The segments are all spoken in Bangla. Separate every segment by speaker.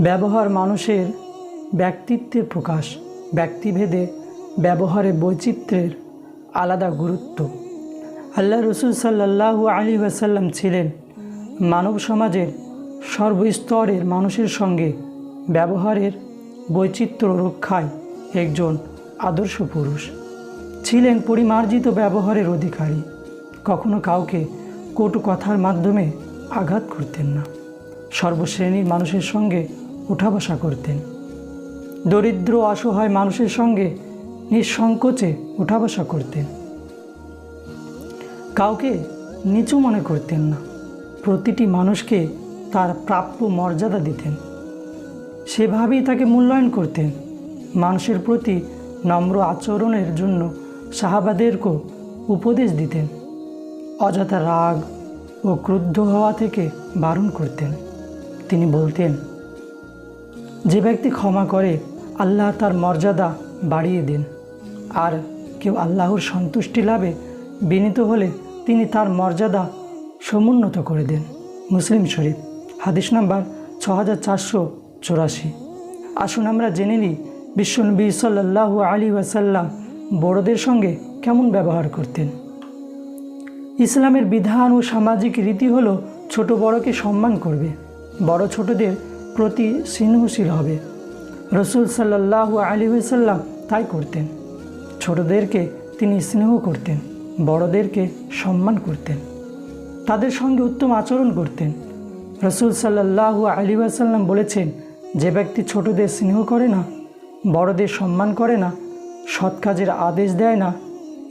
Speaker 1: ব্যবহার মানুষের ব্যক্তিত্বের প্রকাশ, ব্যক্তিভেদে ব্যবহারে বৈচিত্র্যের আলাদা গুরুত্ব। আল্লাহ রসুল সাল্লাহু আলী ওয়াসাল্লাম ছিলেন মানব সমাজের সর্বস্তরের মানুষের সঙ্গে ব্যবহারের বৈচিত্র্য রক্ষায় একজন আদর্শ পুরুষ। ছিলেন পরিমার্জিত ব্যবহারের অধিকারী। কখনো কাউকে কটু কথার মাধ্যমে আঘাত করতেন না। সর্বশ্রেণীর মানুষের সঙ্গে উঠা বসা করতেন। দরিদ্র অসহায় মানুষের সঙ্গে নিঃসংকোচে উঠা বসা করতেন। কাউকে নিচু মনে করতেন না। প্রতিটি মানুষকে তার প্রাপ্য মর্যাদা দিতেন। সেভাবেই তাকে মূল্যায়ন করতেন। মানুষের প্রতি নম্র আচরণের জন্য সাহাবাদেরকেও উপদেশ দিতেন। অযথা রাগ ও ক্রুদ্ধ হওয়া থেকে বারণ করতেন। তিনি বলতেন যে ব্যক্তি ক্ষমা করে, আল্লাহ তার মর্যাদা বাড়িয়ে দেন। আর কেউ আল্লাহর সন্তুষ্টি লাভে বিনীত হলে তিনি তার মর্যাদা সমুন্নত করে দেন। মুসলিম শরীফ, হাদিস নাম্বার ছ হাজার চারশো চুরাশি। আসুন আমরা জেনে নিই, বিশ্বনবী সাল্লাহ আলী ওয়াসাল্লাম বড়দের সঙ্গে কেমন ব্যবহার করতেন। ইসলামের বিধান ও সামাজিক রীতি হলো, ছোট বড়কে সম্মান করবে। বড় ছোটদের প্রতি স্নেহশীল হবে। রসুল সাল্লাহ আলী সাল্লাম তাই করতেন। ছোটদেরকে তিনি স্নেহ করতেন, বড়দেরকে সম্মান করতেন। তাদের সঙ্গে উত্তম আচরণ করতেন। রসুল সাল্লাহ আলী সাল্লাম বলেছেন, যে ব্যক্তি ছোটদের স্নেহ করে না, বড়দের সম্মান করে না, সৎ কাজের আদেশ দেয় না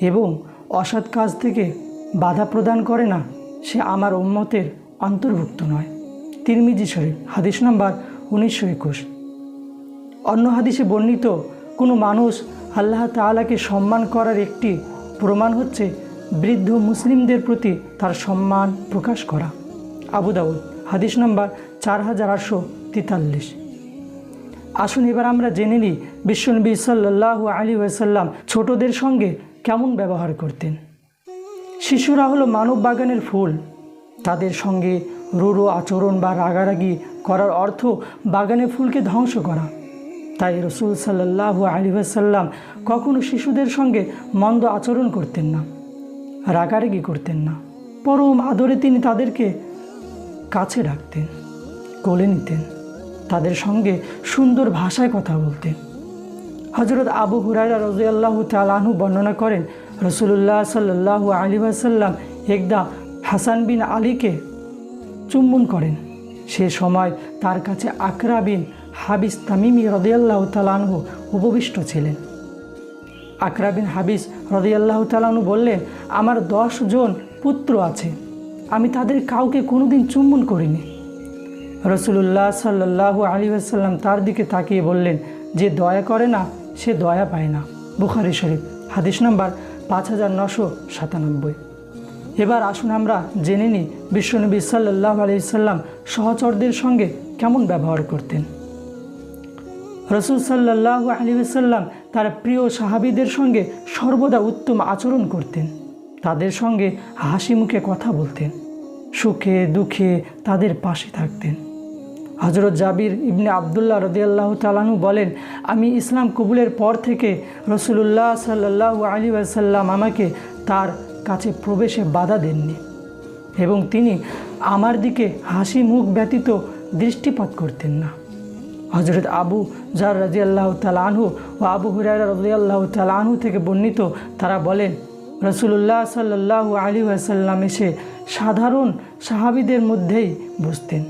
Speaker 1: এবং অসৎ কাজ থেকে বাধা প্রদান করে না, সে আমার উন্মতের অন্তর্ভুক্ত নয়। তিরমিজি শরীফ, হাদিস নাম্বার উনিশশো একুশ। অন্য হাদিসে বর্ণিত কোনো মানুষ আল্লাহ তাআলাকে সম্মান করার একটি প্রমাণ হচ্ছে বৃদ্ধ মুসলিমদের প্রতি তার সম্মান প্রকাশ করা। আবু দাউদ, হাদিস নাম্বার চার হাজার আটশো তেতাল্লিশ। আসুন এবার আমরা জেনে নিই বিশ্বনবী সাল্লাহ আলী ওয়াসাল্লাম ছোটদের সঙ্গে কেমন ব্যবহার করতেন। শিশুরা হলো মানব বাগানের ফুল। তাদের সঙ্গে রুরো আচরণ বা রাগারাগি করার অর্থ বাগানে ফুলকে ধ্বংস করা। তাই রসুল সাল্লাহ আলী ওয়াসাল্লাম কখনো শিশুদের সঙ্গে মন্দ আচরণ করতেন না, রাগারাগি করতেন না। পরম আদরে তিনি তাদেরকে কাছে ডাকতেন, কোলে নিতেন, তাদের সঙ্গে সুন্দর ভাষায় কথা বলতেন। হজরত আবু হুরাইরা রজিয়াল্লাহ তালাহু বর্ণনা করেন রসুল্লাহ সাল্লাহ আলী আসাল্লাম একদা হাসান বিন আলীকে চুম্বন করেন। সে সময় তার কাছে আকরা বিন হাবিস তামিমি রদিয়াল্লাহ তালাহু উপবিষ্ট ছিলেন। আকরা বিন হাবিস রদিয়াল্লাহ তালাহু বললেন, আমার দশ জন পুত্র আছে। আমি তাদের কাউকে কোনোদিন চুম্বন করিনি। রসুল্লাহ সাল্লাহ আলী আসাল্লাম তার দিকে তাকিয়ে বললেন, যে দয়া করে না, সে দয়া পায় না। বুখারি শরীফ, হাদিস নাম্বার পাঁচ হাজার নশো সাতানব্বই। এবার আসুন আমরা জেনে নিই বিশ্বনবী সাল্লাহ আলি সাল্লাম সহচরদের সঙ্গে কেমন ব্যবহার করতেন। রসুল সাল্লাহ আলী সাল্লাম তার প্রিয় সাহাবিদের সঙ্গে সর্বদা উত্তম আচরণ করতেন। তাদের সঙ্গে হাসি মুখে কথা বলতেন। সুখে দুঃখে তাদের পাশে থাকতেন। হজরত জাবির ইবনে আবদুল্লাহ রদিয়াল্লাহ তালানু বলেন, আমি ইসলাম কবুলের পর থেকে রসুল্লাহ সাল্লাহ আলী আসাল্লাম আমাকে তার কাছে প্রবেশে বাধা দেননি এবং তিনি আমার দিকে হাসি মুখ ব্যতীত দৃষ্টিপাত করতেন না। হজরত আবু জার রাজিয়াল্লাহ তালানহু ও আবু হুরাই রদিয়াল্লাহ তালানহু থেকে বর্ণিত, তারা বলেন রসুল্লাহ সাল্লাহ আলী আসাল্লাম এসে সাধারণ সাহাবিদের মধ্যেই বসতেন।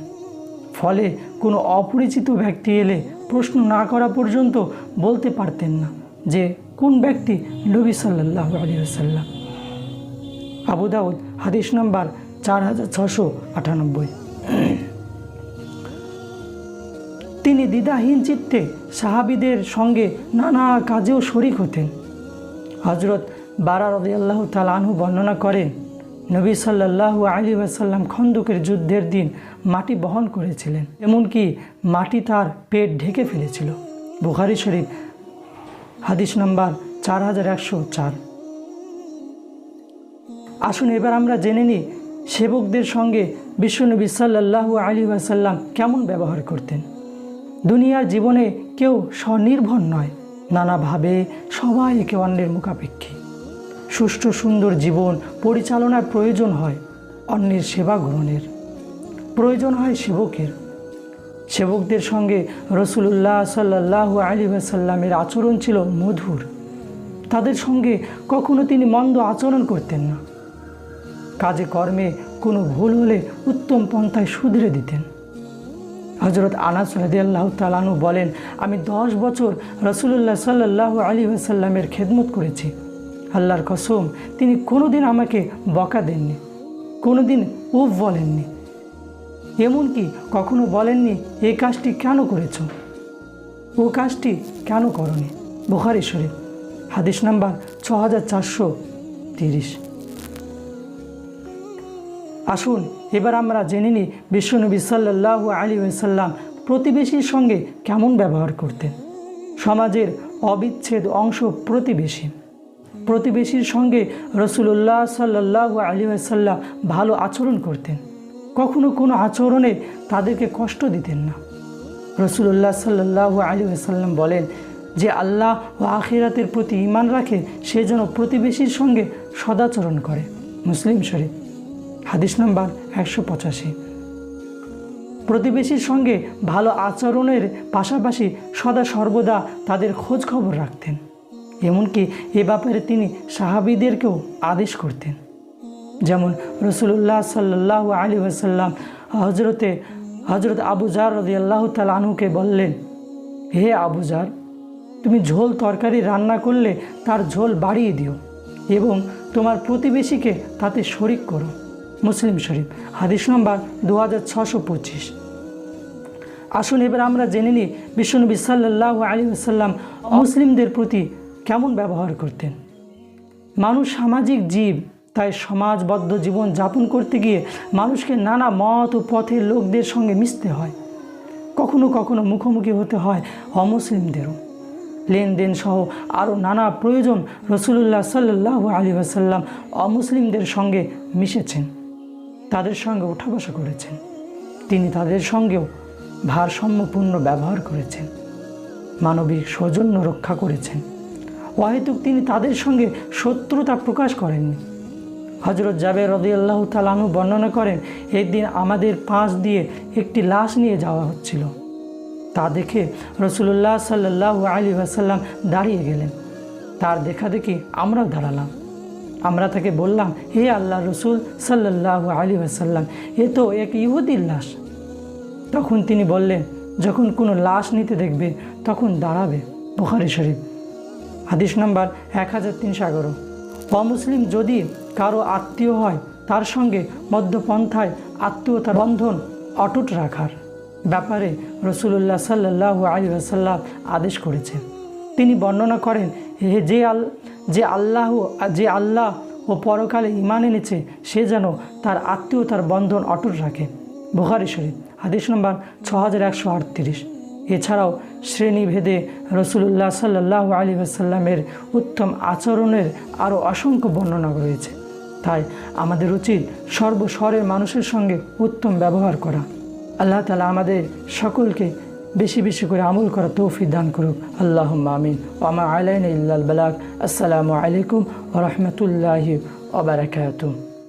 Speaker 1: ফলে কোনো অপরিচিত ব্যক্তি এলে প্রশ্ন না করা পর্যন্ত বলতে পারতেন না যে কোন ব্যক্তি নবী সাল্লাহ আলী আসাল্লাম আবু দাউদ হাদিস নাম্বার চার হাজার ছশো আটানব্বই। তিনি দ্বিধাহীন চিত্তে সাহাবিদের সঙ্গে নানা কাজেও শরিক হতেন। হজরত বারা রদি আল্লাহ তালানহু বর্ণনা করেন, নবী সাল্লাহ আলী আসাল্লাম খন্দকের যুদ্ধের দিন মাটি বহন করেছিলেন, এমনকি মাটি তার পেট ঢেকে ফেলেছিল। বুখারি শরীফ, হাদিস নাম্বার চার হাজার একশো চার। আসুন, এবার আমরা জেনে নিই সেবকদের সঙ্গে বিশ্বনবী সাল্লাহ আলী আসাল্লাম কেমন ব্যবহার করতেন। দুনিয়ার জীবনে কেউ স্বনির্ভর নয়, নানাভাবে সবাই একে অন্যের মুখাপেক্ষী। সুষ্ঠু, সুন্দর জীবন পরিচালনার প্রয়োজন হয় অন্যের সেবা গ্রহণের। প্রয়োজন হয় সেবকের। সেবকদের সঙ্গে রসুল্লাহ সাল্লাহ আলী সাল্লামের আচরণ ছিল মধুর। তাদের সঙ্গে কখনো তিনি মন্দ আচরণ করতেন না। কাজে কর্মে কোনো ভুল হলে উত্তম পন্থায় শুধরে দিতেন। হজরত আনাস রাদিয়াল্লাহ তালানু বলেন, আমি দশ বছর রসুল্লাহ সাল্লাহ আলী সাল্লামের খেদমত করেছি। আল্লাহর কসম, তিনি কোনোদিন আমাকে বকা দেননি, কোনোদিন উফ বলেননি। এমনকি কখনো বলেননি এই কাজটি কেন করেছ? ও কাজটি কেন করনি? বুখারি হাদিস নাম্বার ছ হাজার চারশো তিরিশ। আসুন, এবার আমরা জেনে নিই বিশ্বনবী সাল্লাহ আলী সাল্লাম প্রতিবেশীর সঙ্গে কেমন ব্যবহার করতেন। সমাজের অবিচ্ছেদ অংশ প্রতিবেশী। প্রতিবেশীর সঙ্গে রসুল্লাহ সাল্লাহ আলী সাল্লাম ভালো আচরণ করতেন। কখনো কোনো আচরণে তাদেরকে কষ্ট দিতেন না। রসুল্লাহ সাল্লাহ আলী সাল্লাম বলেন যে, আল্লাহ ও আখিরাতের প্রতি ইমান রাখে, সে যেন প্রতিবেশীর সঙ্গে সদাচরণ করে। মুসলিম শরীফ। হাদিস নাম্বার একশো পঁচাশি। প্রতিবেশীর সঙ্গে ভালো আচরণের পাশাপাশি সদা সর্বদা তাদের খোঁজ খবর রাখতেন। এমনকি এ ব্যাপারে তিনি সাহাবিদেরকেও আদেশ করতেন। যেমন রসুল্লাহ সাল্লাহ আলী আসাল্লাম হজরতে হজরত আবু জার রদি আল্লাহ তালুকে বললেন, হে আবু জার তুমি ঝোল তরকারি রান্না করলে তার ঝোল বাড়িয়ে দিও এবং তোমার প্রতিবেশীকে তাতে শরিক করো। মুসলিম শরীফ। হাদিস নম্বর দু হাজার ছশো পঁচিশ। আসুন এবার আমরা জেনে নিই বিশ্বনবী সাল্লাহ আলী আসাল্লাম মুসলিমদের প্রতি কেমন ব্যবহার করতেন। মানুষ সামাজিক জীব, তাই সমাজবদ্ধ জীবন যাপন করতে গিয়ে মানুষকে নানা মত ও পথের লোকদের সঙ্গে মিশতে হয়। কখনো কখনো মুখোমুখি হতে হয় অমুসলিমদেরও। লেনদেন সহ আরও নানা প্রয়োজন রসুল্লাহ সাল্লাহ আলী আসাল্লাম অমুসলিমদের সঙ্গে মিশেছেন। তাদের সঙ্গে ওঠা বসা করেছেন। তিনি তাদের সঙ্গেও ভারসাম্যপূর্ণ ব্যবহার করেছেন। মানবিক সৌজন্য রক্ষা করেছেন। অহেতুক তিনি তাদের সঙ্গে শত্রুতা প্রকাশ করেননি। হজরত জাবের রদি আল্লাহ তালানু বর্ণনা করেন এই দিন আমাদের পাশ দিয়ে একটি লাশ নিয়ে যাওয়া হচ্ছিল। তা দেখে রসুল্লাহ সাল্লাহ আলী আসাল্লাম দাঁড়িয়ে গেলেন। তার দেখা দেখি আমরাও দাঁড়ালাম। আমরা তাকে বললাম, হে আল্লাহ রসুল সাল্লাহ আলী আসাল্লাম এ তো এক ইহুদির লাশ। তখন তিনি বললেন, যখন কোনো লাশ নিতে দেখবে, তখন দাঁড়াবে। বুখারি শরীফ, হাদিস নাম্বার এক হাজার তিনশো এগারো। অমুসলিম যদি কারও আত্মীয় হয়, তার সঙ্গে মধ্যপন্থায় আত্মীয়তার বন্ধন অটুট রাখার ব্যাপারে রসুল্লাহ সাল্লাহ আলী আসাল্লাম আদেশ করেছেন। তিনি বর্ণনা করেন, হে যে আল যে আল্লাহ যে আল্লাহ ও পরকালে ইমান এনেছে, সে যেন তার আত্মীয়তার বন্ধন অটুট রাখে। বুখারি শরীফ, হাদিস নম্বর ছ হাজার একশো আটত্রিশ। এছাড়াও শ্রেণীভেদে রসুল্লাহ সাল্লাহ আলী আসাল্লামের উত্তম আচরণের আরও অসংখ্য বর্ণনা রয়েছে। তাই আমাদের উচিত সর্বস্বরের মানুষের সঙ্গে উত্তম ব্যবহার করা। আল্লাহ তালা আমাদের সকলকে বেশি বেশি করে আমল করা তৌফিক দান করুক। আল্লাহ আমিন। ওমা আলাইন ইল্লাল বালাক আসসালামু আলাইকুম রহমতুল্লাহি ওবরাকাতুহ